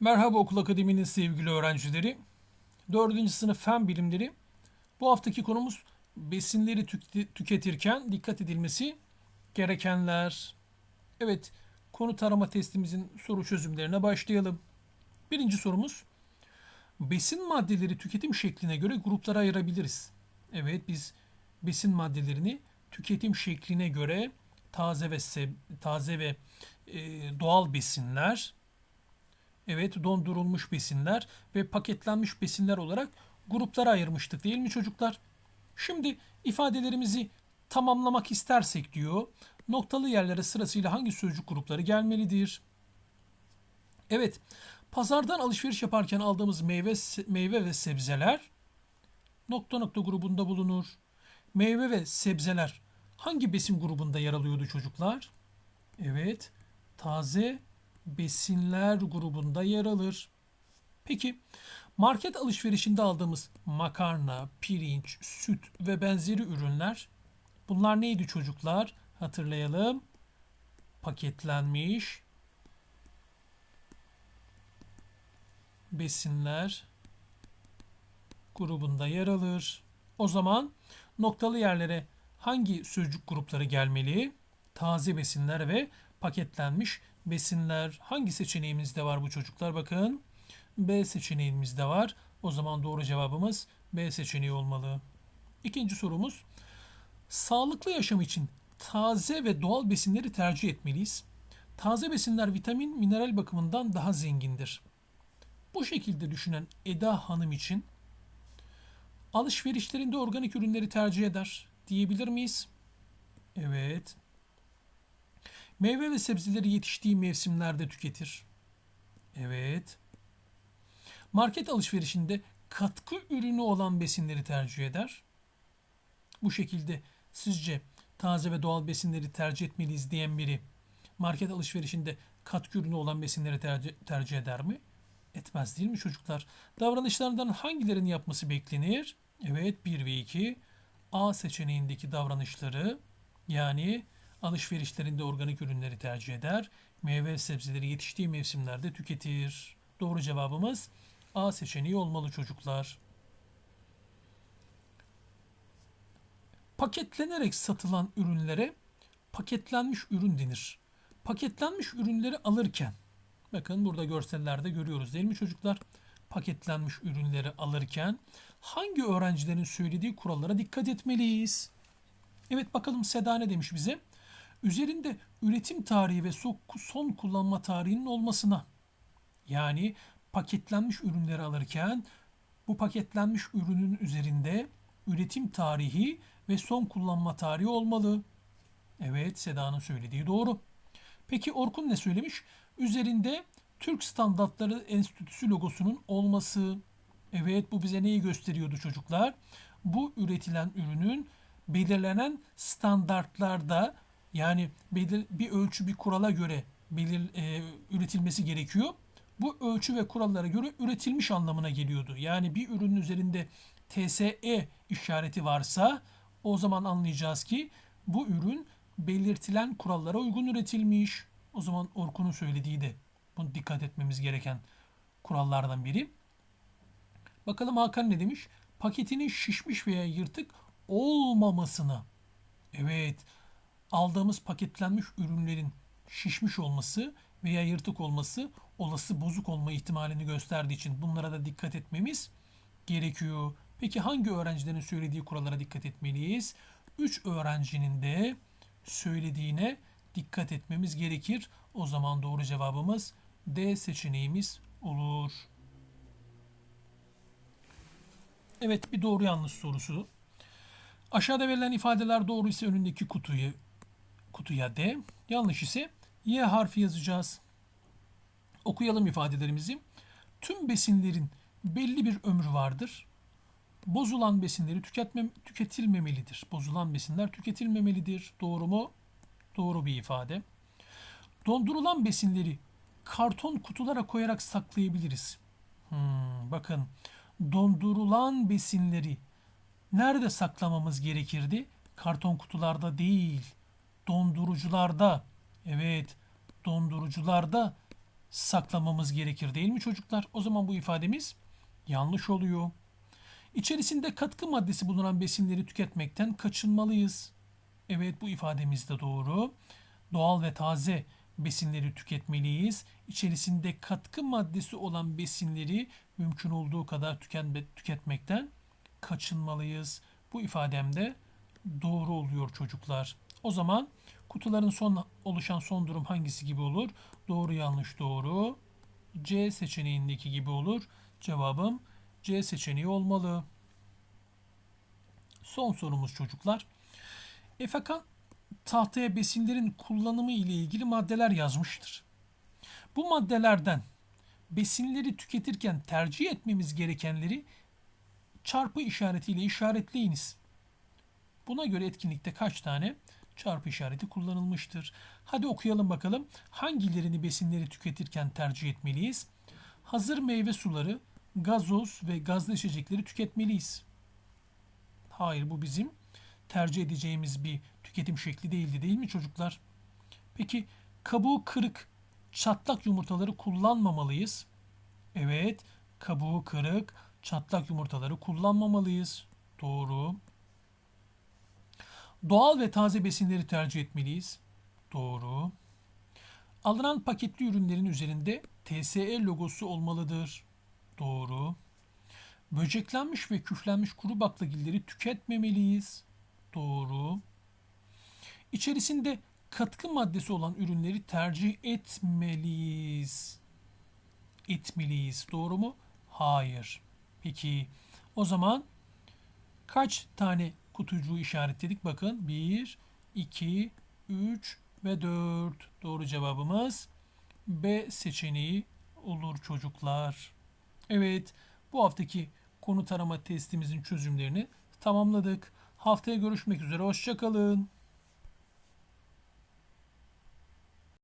Merhaba Okul Akademi'nin sevgili öğrencileri. 4. sınıf fen bilimleri. Bu haftaki konumuz besinleri tük- tüketirken dikkat edilmesi gerekenler. Evet, konu tarama testimizin soru çözümlerine başlayalım. Birinci sorumuz, besin maddeleri tüketim şekline göre gruplara ayırabiliriz. Evet, biz besin maddelerini tüketim şekline göre taze ve taze ve e, doğal besinler, Evet, dondurulmuş besinler ve paketlenmiş besinler olarak gruplara ayırmıştık değil mi çocuklar? Şimdi ifadelerimizi tamamlamak istersek diyor, noktalı yerlere sırasıyla hangi sözcük grupları gelmelidir? Evet, pazardan alışveriş yaparken aldığımız meyve meyve ve sebzeler nokta nokta grubunda bulunur. Meyve ve sebzeler hangi besin grubunda yer alıyordu çocuklar? Evet, taze besinler grubunda yer alır. Peki market alışverişinde aldığımız makarna, pirinç, süt ve benzeri ürünler bunlar neydi çocuklar? Hatırlayalım. Paketlenmiş besinler grubunda yer alır. O zaman noktalı yerlere hangi sözcük grupları gelmeli? Taze besinler ve paketlenmiş besinler. Hangi seçeneğimizde var bu çocuklar? Bakın B seçeneğimizde var. O zaman doğru cevabımız B seçeneği olmalı. İkinci sorumuz. Sağlıklı yaşam için taze ve doğal besinleri tercih etmeliyiz. Taze besinler vitamin, mineral bakımından daha zengindir. Bu şekilde düşünen Eda Hanım için alışverişlerinde organik ürünleri tercih eder diyebilir miyiz? Evet. Meyve ve sebzeleri yetiştiği mevsimlerde tüketir. Evet. Market alışverişinde katkı ürünü olan besinleri tercih eder. Bu şekilde sizce taze ve doğal besinleri tercih etmeliyiz diyen biri market alışverişinde katkı ürünü olan besinleri tercih, tercih eder mi? Etmez değil mi çocuklar? Davranışlarından hangilerini yapması beklenir? Evet 1 ve 2 A seçeneğindeki davranışları yani alışverişlerinde organik ürünleri tercih eder. Meyve ve sebzeleri yetiştiği mevsimlerde tüketir. Doğru cevabımız A seçeneği olmalı çocuklar. Paketlenerek satılan ürünlere paketlenmiş ürün denir. Paketlenmiş ürünleri alırken bakın burada görsellerde görüyoruz değil mi çocuklar? Paketlenmiş ürünleri alırken hangi öğrencilerin söylediği kurallara dikkat etmeliyiz? Evet bakalım Seda ne demiş bize? Üzerinde üretim tarihi ve son kullanma tarihinin olmasına yani paketlenmiş ürünleri alırken bu paketlenmiş ürünün üzerinde üretim tarihi ve son kullanma tarihi olmalı. Evet Seda'nın söylediği doğru. Peki Orkun ne söylemiş? Üzerinde Türk Standartları Enstitüsü logosunun olması. Evet bu bize neyi gösteriyordu çocuklar? Bu üretilen ürünün belirlenen standartlarda yani belir, bir ölçü bir kurala göre belir, e, üretilmesi gerekiyor. Bu ölçü ve kurallara göre üretilmiş anlamına geliyordu. Yani bir ürünün üzerinde TSE işareti varsa o zaman anlayacağız ki bu ürün belirtilen kurallara uygun üretilmiş. O zaman Orkun'un söylediği de bunu dikkat etmemiz gereken kurallardan biri. Bakalım Hakan ne demiş? Paketinin şişmiş veya yırtık olmamasına. Evet, aldığımız paketlenmiş ürünlerin şişmiş olması veya yırtık olması olası bozuk olma ihtimalini gösterdiği için bunlara da dikkat etmemiz gerekiyor. Peki hangi öğrencilerin söylediği kurallara dikkat etmeliyiz? 3 öğrencinin de söylediğine dikkat etmemiz gerekir. O zaman doğru cevabımız D seçeneğimiz olur. Evet bir doğru yanlış sorusu. Aşağıda verilen ifadeler doğru ise önündeki kutuyu kutuya D. Yanlış ise Y harfi yazacağız. Okuyalım ifadelerimizi. Tüm besinlerin belli bir ömrü vardır. Bozulan besinleri tüketmem, tüketilmemelidir. Bozulan besinler tüketilmemelidir. Doğru mu? Doğru bir ifade. Dondurulan besinleri karton kutulara koyarak saklayabiliriz. Hmm, bakın dondurulan besinleri nerede saklamamız gerekirdi? Karton kutularda değil dondurucularda evet dondurucularda saklamamız gerekir değil mi çocuklar? O zaman bu ifademiz yanlış oluyor. İçerisinde katkı maddesi bulunan besinleri tüketmekten kaçınmalıyız. Evet bu ifademiz de doğru. Doğal ve taze besinleri tüketmeliyiz. İçerisinde katkı maddesi olan besinleri mümkün olduğu kadar tüketmekten kaçınmalıyız. Bu ifademde doğru oluyor çocuklar. O zaman kutuların son oluşan son durum hangisi gibi olur? Doğru yanlış doğru. C seçeneğindeki gibi olur. Cevabım C seçeneği olmalı. Son sorumuz çocuklar. Efekan tahtaya besinlerin kullanımı ile ilgili maddeler yazmıştır. Bu maddelerden besinleri tüketirken tercih etmemiz gerekenleri çarpı işaretiyle işaretleyiniz. Buna göre etkinlikte kaç tane çarpı işareti kullanılmıştır? Hadi okuyalım bakalım. Hangilerini besinleri tüketirken tercih etmeliyiz? Hazır meyve suları, gazoz ve gazlı içecekleri tüketmeliyiz. Hayır bu bizim tercih edeceğimiz bir tüketim şekli değildi değil mi çocuklar? Peki kabuğu kırık, çatlak yumurtaları kullanmamalıyız. Evet, kabuğu kırık, çatlak yumurtaları kullanmamalıyız. Doğru. Doğal ve taze besinleri tercih etmeliyiz. Doğru. Alınan paketli ürünlerin üzerinde TSE logosu olmalıdır. Doğru. Böceklenmiş ve küflenmiş kuru baklagilleri tüketmemeliyiz. Doğru. İçerisinde katkı maddesi olan ürünleri tercih etmeliyiz. Etmeliyiz. Doğru mu? Hayır. Peki o zaman kaç tane kutucuğu işaretledik? Bakın 1, 2, 3 ve 4. Doğru cevabımız B seçeneği olur çocuklar. Evet bu haftaki konu tarama testimizin çözümlerini tamamladık. Haftaya görüşmek üzere. Hoşçakalın.